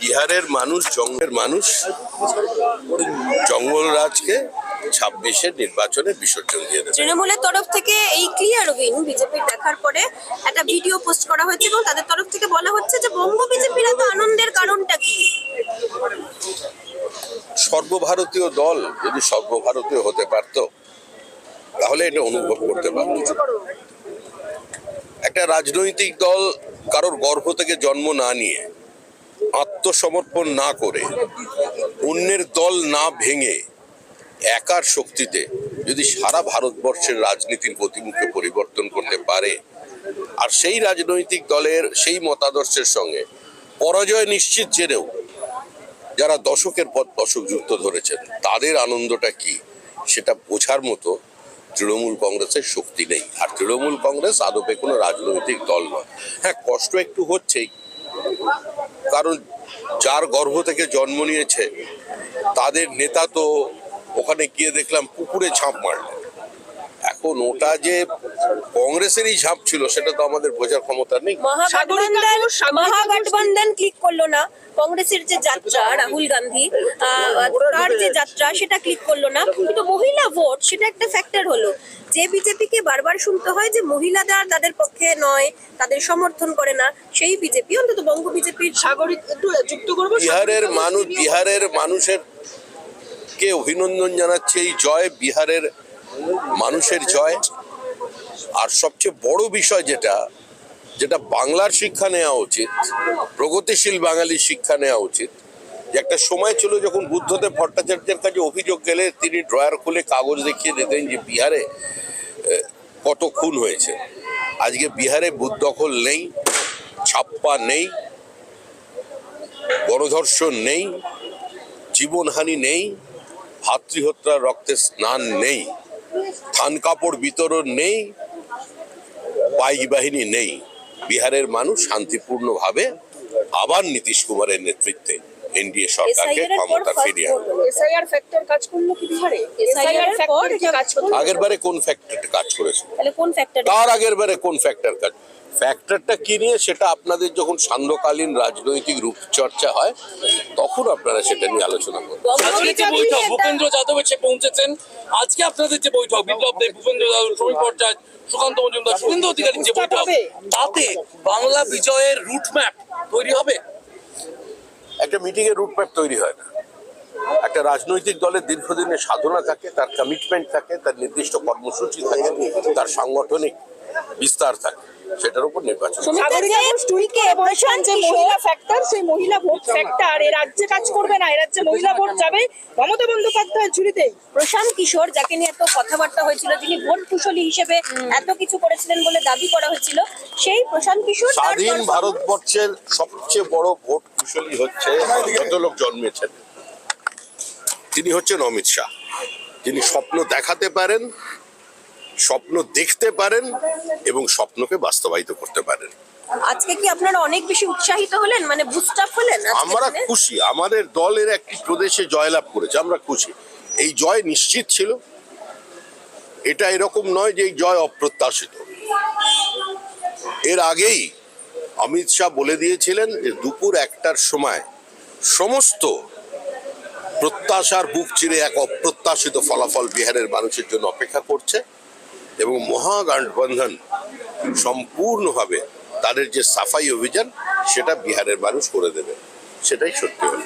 বিহারের মানুষ, জঙ্গলের মানুষ জঙ্গলরাজকে ছাব্বিশের নির্বাচনে বিসর্জন দিয়ে দেবে। তৃণমূলের তরফ থেকে এই ক্লিয়ার উইন বিজেপির দেখার পরে একটা ভিডিও পোস্ট করা হয়েছে এবং তাদের তরফ থেকে বলা হচ্ছে যে বঙ্গ বিজেপির সর্বভারতীয় দল যদি সর্বভারতীয় হতে পারত, তাহলে এটা অনুভব করতে পারত। একটা রাজনৈতিক দল কারোর গর্ভ থেকে জন্ম না নিয়ে আত্মসমর্পণ না করে, অন্যের দল না ভেঙে একার শক্তিতে যদি সারা ভারতবর্ষের রাজনীতির গতিমুখে পরিবর্তন করতে পারে, আর সেই রাজনৈতিক দলের সেই মতাদর্শের সঙ্গে পরাজয় নিশ্চিত জেনেও যারা দশকের পর দশক যুক্ত ধরেছেন, তাদের আনন্দটা কি? সেটা বোঝার মতো তৃণমূল কংগ্রেসের শক্তি নেই। আর তৃণমূল কংগ্রেস আদপে কোনো রাজনৈতিক দল নয়। হ্যাঁ কষ্ট একটু হচ্ছেই। কারণ যার গর্ভ থেকে জন্ম নিয়েছে, তাদের নেতা তো ওখানে গিয়ে দেখলাম পুকুরে ঝাঁপ মারলেন এখন ওটা যে কংগ্রেসেরই ঝাঁপ ছিল সেটা তো আমাদের বোঝার ক্ষমতা নেই। মহাগঠবন্ধন মহাগঠবন্ধন ক্লিক করল না। কংগ্রেসের যে যাত্রা রাহুল গান্ধী আহ, তার যে যাত্রা সেটা ক্লিক করল না। কিন্তু মহিলা ভোট সেটা একটা ফ্যাক্টর হলো। যে বিজেপিকে বারবার শুনতে হয় যে মহিলারা তাদের পক্ষে নয় তাদের সমর্থন করে না সেই বিজেপি অন্তত বঙ্গ বিজেপির সাগরিক একটু যুক্ত করব। বিহারের মানুষ বিহারের মানুষের কে অভিনন্দন জানাচ্ছে এই জয়? বিহারের মানুষের জয়। আর সবচেয়ে বড় বিষয় যেটা যেটা বাংলার শিক্ষা নেওয়া উচিত, প্রগতিশীল বাঙালির শিক্ষা নেওয়া উচিত, যে একটা সময় ছিল যখন বুদ্ধদেব ভট্টাচার্যের কাছে অভিযোগ গেলে তিনি ড্রয়ার খুলে কাগজ দেখিয়ে দিতেন যে বিহারে কত খুন হয়েছে। আজকে বিহারে বুথ দখল নেই, ছাপ্পা নেই, গণধর্ষণ নেই, জীবনহানি নেই, ভাতৃহত্যার রক্তে স্নান নেই। থান কাপড় বিতরণ নেই বাইক বাহিনী নেই। বিহারের মানুষ শান্তিপূর্ণভাবে আবার নীতিশ কুমারের নেতৃত্বে। এনডিএ সরকারকে ক্ষমতা ফিরিয়ে এসআইআর ফ্যাক্টর কাজ করল কি বিহারে পর কি কাজ করল? আগের বারে কোন ফ্যাক্টরটা কাজ করেছে? তাহলে কোন ফ্যাক্টর তার আগের বারে কোন ফ্যাক্টর কাজ ফ্যাক্টরটা কি নিয়ে? সেটা আপনাদের যখন সান্ধ্যকালীন রাজনৈতিক রূপচর্চা হয় তখন আপনারা সেটা নিয়ে আলোচনা করবেন। আজকে যে বৈঠক ভূপেন্দ্র যাদব এসে পৌঁছেছেন। আজকে আপনাদের যে বৈঠক বিপ্লব দেব ভূপেন্দ্র যাদব শ্রমিক পর্যায় সুকান্ত মজুমদার শুভেন্দু অধিকারীর যে বৈঠক তাতে বাংলা বিজয়ের রুট ম্যাপ তৈরি হবে? একটা মিটিং এর রুটম্যাপ তৈরি হয় না। একটা রাজনৈতিক দলের দীর্ঘদিনের সাধনা থাকে, তার কমিটমেন্ট থাকে, তার নির্দিষ্ট কর্মসূচি থাকে, তার সাংগঠনিক বিস্তার থাকে। সেটার উপর নির্বাচন। সাগরিক যে এখন টুইকে বলেছেন যে মহিলা ফ্যাক্টর সেই মহিলা ভোট ফ্যাক্টর এ রাজ্যে কাজ করবে না এ রাজ্যে মহিলা ভোট যাবে। মমতা বন্দ্যোপাধ্যায়ের ঝুড়িতে প্রশান্ত কিশোর যাকে নিয়ে এত কথাবার্তা হয়েছিল যিনি ভোট কুশলী হিসেবে এত কিছু করেছিলেন বলে দাবি করা হয়েছিল সেই প্রশান্ত কিশোর স্বাধীন ভারতবর্ষের সবচেয়ে বড় ভোট কুশলী হচ্ছে যত লোক জন্মেছেন। তিনি হচ্ছেন অমিত শাহ। তিনি স্বপ্ন দেখাতে পারেন স্বপ্ন দেখতে পারেন এবং স্বপ্নকে বাস্তবায়িত করতে পারেন। আজকে কি আপনারা অনেক বেশি উৎসাহিত হলেন? মানে বুস্ট আপ হলেন আমরা খুশি। আমাদের দলের একটি প্রদেশে জয়লাভ করেছে আমরা খুশি। এই জয় নিশ্চিত ছিল। এটা এরকম নয় যে এই জয় অপ্রত্যাশিত। এর আগেই অমিত শাহ বলে দিয়েছিলেন যে দুপুর একটার সময় সমস্ত প্রত্যাশার বুক চিরে এক অপ্রত্যাশিত ফলাফল বিহারের মানুষের জন্য অপেক্ষা করছে। এবং মহাগঠবন্ধন সম্পূর্ণভাবে তাদের যে সাফাই অভিযান, সেটা বিহারের মানুষ করে দেবে। সেটাই সত্যি হলো।